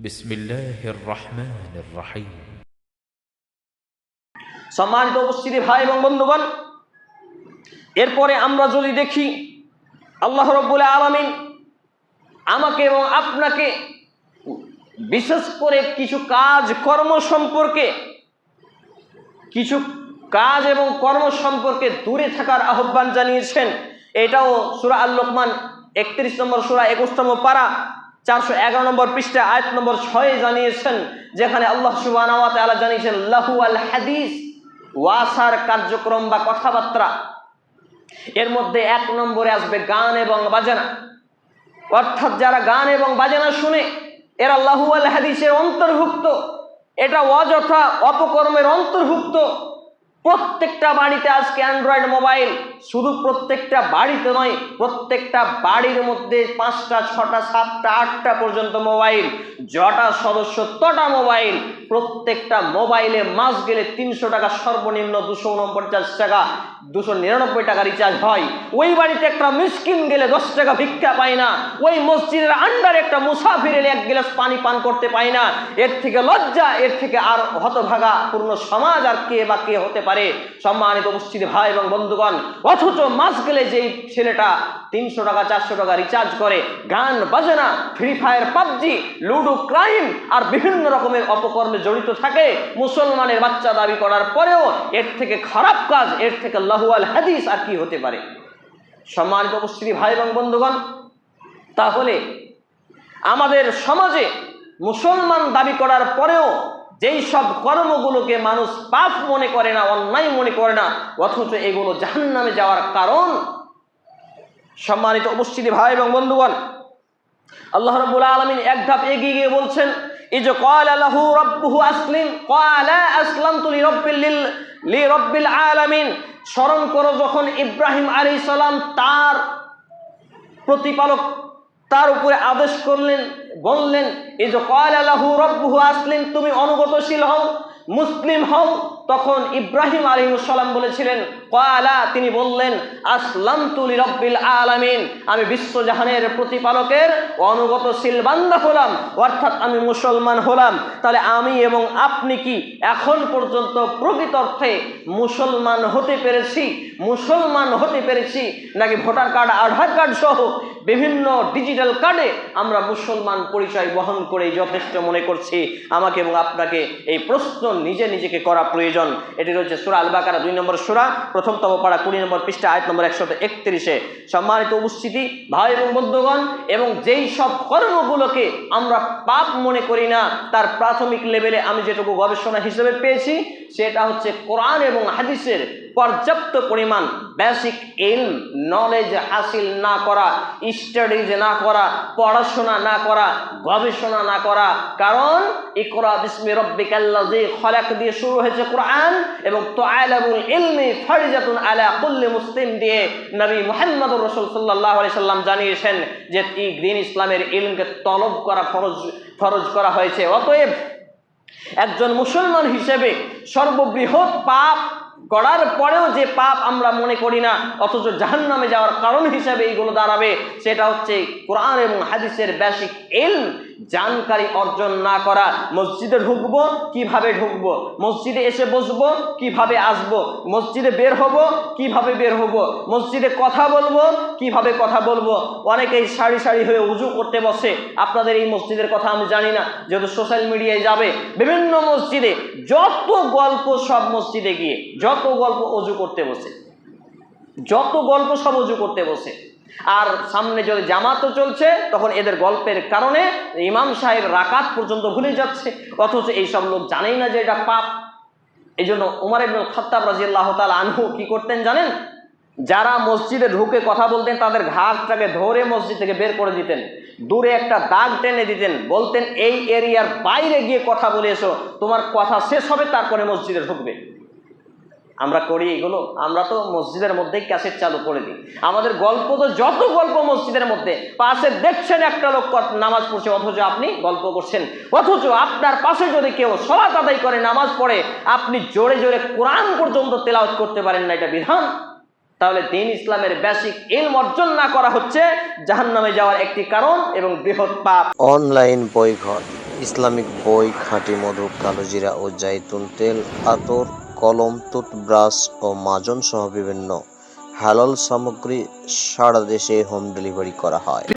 بسم الله الرحمن الرحيم সম্মানিত উপস্থিতি ভাই এবং বন্ধুগণ এরপরে আমরা যদি দেখি আল্লাহ রব্বুল আলমিন আমাকে এবং আপনাকে বিশেষ করে কিছু কাজ কর্ম সম্পর্কে কিছু কাজ এবং কর্ম সম্পর্কে দূরে থাকার আহ্বান জানিয়েছেন এটাও সুরা আল লোকমান একত্রিশ নম্বর সুরা একুশতম পারা চারশো এগারো নম্বর পৃষ্ঠা আয়াত নম্বর ছয়ে জানিয়েছেন, যেখানে আল্লাহ সুবাহ জানিয়েছেন, লাহু আল হাদিস, ওয়াসার কার্যক্রম বা কথাবার্তা। এর মধ্যে এক নম্বরে আসবে গান এবং বাজানা। অর্থাৎ যারা গান এবং বাজানা শুনে, এরা লাহু আল হাদিসের অন্তর্ভুক্ত। এটা অযথা অপকর্মের অন্তর্ভুক্ত। প্রত্যেকটা বাড়িতে আজকে অ্যান্ড্রয়েড মোবাইল শুধু প্রত্যেকটা বাড়িতে নয়, প্রত্যেকটা বাড়ির মধ্যে পাঁচটা, ছটা, সাতটা, আটটা পর্যন্ত মোবাইল জটা সদস্য তটা মোবাইল প্রত্যেকটা মোবাইলে মাস গেলে তিনশো টাকা সর্বনিম্ন দুশো উনপঞ্চাশ টাকা, দুশো নিরানব্বই টাকা রিচার্জ হয়। ওই বাড়িতে একটা মিসকিন গেলে দশ টাকা ভিক্ষা পায় না। ওই মসজিদের আন্ডারে একটা মুসাফির এলে এক গ্লাস পানি পান করতে পায় না। এর থেকে লজ্জা, এর থেকে আর হতভাগা পূর্ণ সমাজ আর কে বা কে হতে পারে? সম্মানিত উপস্থিতি ভাই এবং বন্ধুগণ, অথচ মাস গেলে যেই ছেলেটা তিনশো টাকা, চারশো টাকা রিচার্জ করে, গান বাজনা Free Fire PUBG ludo crime আর বিভিন্ন রকমের অপকর্মে জড়িত থাকে, মুসলমানের বাচ্চা দাবি করার পরেও এর থেকে খারাপ কাজ, এর থেকে লাহুয়াল হাদিস আর কি হতে পারে? সম্মানিত উপস্থিতি, ভাই এবং বন্ধুগণ, তাহলে আমাদের সমাজে মুসলমান দাবি করার পরেও যেই সব কর্মগুলোকে মানুষ পাপ মনে করে না, অন্যায় মনে করে না, অথচ এগুলো জাহান্নামে যাওয়ার কারণ, সম্মানিত উপস্থিতি, ভাই এবং বন্ধুগণ, আল্লাহ রব্বুল আলমিন এক ধাপ এগিয়ে গিয়ে বলছেন এই যে له ربه أسلم قال أسلمت لرب لرب العالمين স্মরণ করো যখন ইব্রাহিম আলী সালাম তার প্রতিপালক, তার উপরে আদেশ করলেন বললেন এই যে কয়াল আল্লাহু রব্বুহু, আসলিম, তুমি অনুগতশীল হও, মুসলিম হও। তখন ইব্রাহিম আলী সালাম বলেছিলেন কয়ালা তিনি বললেন আসলাম তুলি রব্বিল আলামিন আমি বিশ্বজাহানের প্রতিপালকের অনুগতশীল বান্দা হলাম, অর্থাৎ আমি মুসলমান হলাম। তাহলে আমি এবং আপনি কি এখন পর্যন্ত প্রকৃত অর্থে মুসলমান হতে পেরেছি? মুসলমান হতে পেরেছি? নাকি ভোটার কার্ড, আধার কার্ড সহ বিভিন্ন ডিজিটাল কার্ডে আমরা মুসলমান পরিচয় বহন করেই যথেষ্ট মনে করছি। আমাকে এবং আপনাকে এই প্রশ্ন নিজে নিজেকে করা প্রয়োজন। এটি রয়েছে সুরা আল বাকারা দুই নম্বর সুরা, প্রথমতম পাড়া কুড়ি নম্বর পৃষ্ঠা, আয়াত নম্বর একশত একত্রিশে। সম্মানিত উপস্থিতি, ভাই এবং বন্ধুগণ, এবং যেই সব কর্মগুলোকে আমরা পাপ মনে করি না, তার প্রাথমিক লেভেলে আমি যেটুকু গবেষণা হিসেবে পেয়েছি সেটা হচ্ছে কোরআন এবং হাদিসের পর্যাপ্ত পরিমাণ বেসিক ইলম নলেজ হাসিল না করা স্টাডিজ না করা, পড়াশোনা না করা, গবেষণা না করা। কারণ, ইকরা বিসমি রব্বিকাল্লাযী খলাক দিয়ে শুরু হয়েছে কোরআন এবং তোয়ালাবুল ইলমি ফারিজাতুন আলা কুল্লি মুসলিম দিয়ে নবী মুহাম্মদুর রাসূল সাল্লাল্লাহু আলাইহি সাল্লাম জানিয়েছেন যে দিন ইসলামের ইলমকে তলব করা ফরজ ফরজ করা হয়েছে। অতএব, একজন মুসলমান হিসেবে সর্ববৃহৎ পাপ করার পরেও যে পাপ আমরা মনে করি না, অথচ জাহান নামে যাওয়ার কারণ হিসাবে এইগুলো দাঁড়াবে, সেটা হচ্ছে কোরআন এবং হাদিসের বেসিক এলম জানকারি অর্জন না করা, মসজিদে ঢুকবো, কীভাবে ঢুকবো? মসজিদে এসে বসবো, কীভাবে আসব? মসজিদে বের হব, কীভাবে বের হব? মসজিদে কথা বলব, কীভাবে কথা বলব? অনেকেই সারি সারি হয়ে উজু করতে বসে। আপনাদের এই মসজিদের কথা আমি জানি না, যেহেতু সোশ্যাল মিডিয়ায় যাবে। বিভিন্ন মসজিদে যত গল্প সব মসজিদে গিয়ে, যত গল্প অজু করতে বসে, যত গল্প সব অজু করতে বসে। আর সামনে যদি জামাতও চলছে, তখন এদের গল্পের কারণে ইমাম সাহেব রাকাত পর্যন্ত ভুলে যাচ্ছে। অথচ এইসব লোক জানেই না যে এটা পাপ। এই জন্য উমার ইবনুল খাত্তাব রাজিয়াল্লাহ তাল আনহু কি করতেন জানেন? যারা মসজিদে ঢুকে কথা বলতেন, তাদের ঘাটটাকে ধরে মসজিদ থেকে বের করে দিতেন। দূরে একটা দাগ টেনে দিতেন। বলতেন, এই এরিয়ার বাইরে গিয়ে কথা বলে এসো। তোমার কথা শেষ হবে, তারপরে মসজিদে ঢুকবে। আমরা করি এগুলো, আমরা তো মসজিদের মধ্যেই ক্যাসেট চালু করে দিই। আমাদের গল্প তো যত গল্প মসজিদের মধ্যে, পাশে দেখছেন একটা লোক নামাজ পড়ছে, অথচ আপনি গল্প করছেন। অথচ আপনার পাশে যদি কেউ সলাত আদায় করে, নামাজ পড়ে, আপনি জোরে জোরে কোরআন পর্যন্ত তেলাওয়াত করতে পারেন না, এটা বিধান। তাহলে দিন ইসলামের বেসিক ইলম অর্জন না করা হচ্ছে, জাহান্নামে যাওয়ার একটি কারণ এবং বৃহৎ পাপ। অনলাইন বই বইঘর ইসলামিক বই, খাঁটি মধু, কালোজিরা ও জাইতুন তেল, আতর কলম টুথব্রাশ ও মাজন সহ বিভিন্ন হালাল সামগ্রী সারা দেশে হোম ডেলিভারি করা হয়।